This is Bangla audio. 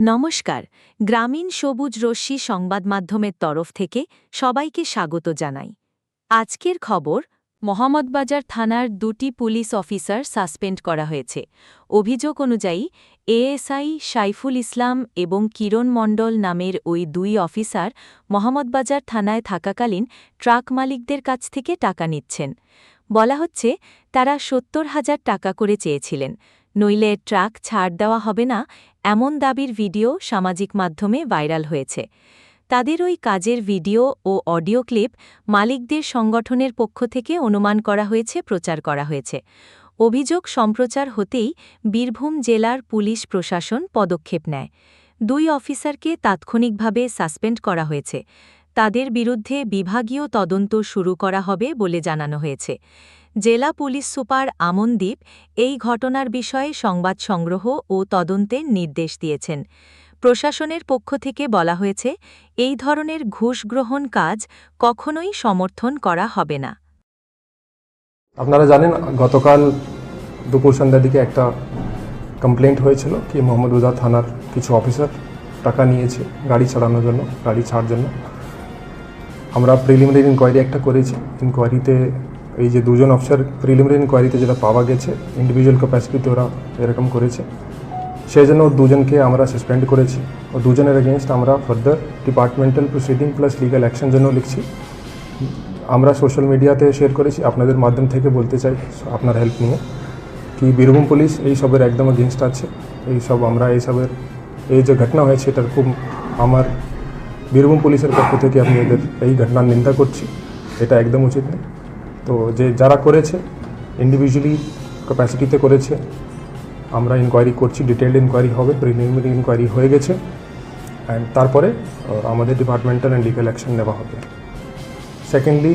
নমস্কার, গ্রামীণ সবুজ রশ্মি সংবাদ মাধ্যমের তরফ থেকে সবাইকে স্বাগত জানাই। আজকের খবর, মোহাম্মদবাজার থানার দুটি পুলিশ অফিসার সাসপেন্ড করা হয়েছে। অভিযোগ অনুযায়ী, এএসআই সাইফুল ইসলাম এবং কিরণ মণ্ডল নামের ওই দুই অফিসার মোহাম্মদবাজার থানায় থাকাকালীন ট্রাক মালিকদের কাছ থেকে টাকা নিচ্ছেন। বলা হচ্ছে, তারা সত্তর হাজার টাকা করে চেয়েছিলেন। নইলে ট্রাক ছাড় দেওয়া হবে না, এমন দাবির ভিডিও সামাজিক মাধ্যমে ভাইরাল হয়েছে। তাদের ওই কাজের ভিডিও ও অডিও ক্লিপ মালিকদের সংগঠনের পক্ষ থেকে অনুমান করা হয়েছে, প্রচার করা হয়েছে। অভিযোগ সম্প্রচার হতেই বীরভূম জেলার পুলিশ প্রশাসন পদক্ষেপ নেয়। দুই অফিসারকে তাৎক্ষণিকভাবে সাসপেন্ড করা হয়েছে। তাদের বিরুদ্ধে বিভাগীয় তদন্ত শুরু করা হবে বলে জানানো হয়েছে। জেলা পুলিশ সুপার আমনদীপ এই ঘটনার বিষয়ে সংবাদ সংগ্রহ ও তদন্তের নির্দেশ দিয়েছেন। প্রশাসনের পক্ষ থেকে বলা হয়েছে, এই ধরনের ঘুষ গ্রহণ কাজ কখনোই সমর্থন করা হবে না। আপনারা জানেন, গতকাল দুপুর সন্ধ্যার দিকে একটা কমপ্লেন্ট হয়েছিল কি মোহাম্মদুল্লাহ থানার কিছু অফিসার টাকা নিয়েছে গাড়ি চালানোর জন্য, গাড়ি ছাড়ার জন্য। আমরা প্রিলিমিনারি ইনকোয়ারি একটা করেছি। ইনকোয়ারিতে এই যে দুজন অফিসার প্রিলিমিনারি ইনকোয়ারিতে যেটা পাওয়া গেছে ইন্ডিভিজুয়াল ক্যাপাসিটিতে ওরা এরকম করেছে। সেই জন্য দুজনকে আমরা সাসপেন্ড করেছি। ও দুজনের এগেনস্ট আমরা further departmental proceeding plus legal action জন্য লিখছি। আমরা সোশ্যাল মিডিয়াতে শেয়ার করেছি। আপনাদের মাধ্যম থেকে বলতে চাই, আপনার হেল্প নিয়ে। কি বীরভূম পুলিশ এই সবের একদম এগেনস্ট আছে। এই সব আমরা, এই সবের, এই যে ঘটনা হয়েছে, এটার খুব আমার বীরভূম পুলিশের পক্ষ থেকে আমি এদের এই ঘটনার নিন্দা করছি। এটা একদম উচিত নেই তো যে যারা করেছে ইন্ডিভিজুয়ালি ক্যাপাসিটিতে করেছে, আমরা ইনকোয়ারি করছি ডিটেলড ইনকোয়ারি হবে প্রিলিমিনারি ইনকোয়ারি হয়ে গেছে। অ্যান্ড তারপরে আমাদের ডিপার্টমেন্টাল অ্যান্ড লিগাল অ্যাকশন নেওয়া হবে। সেকেন্ডলি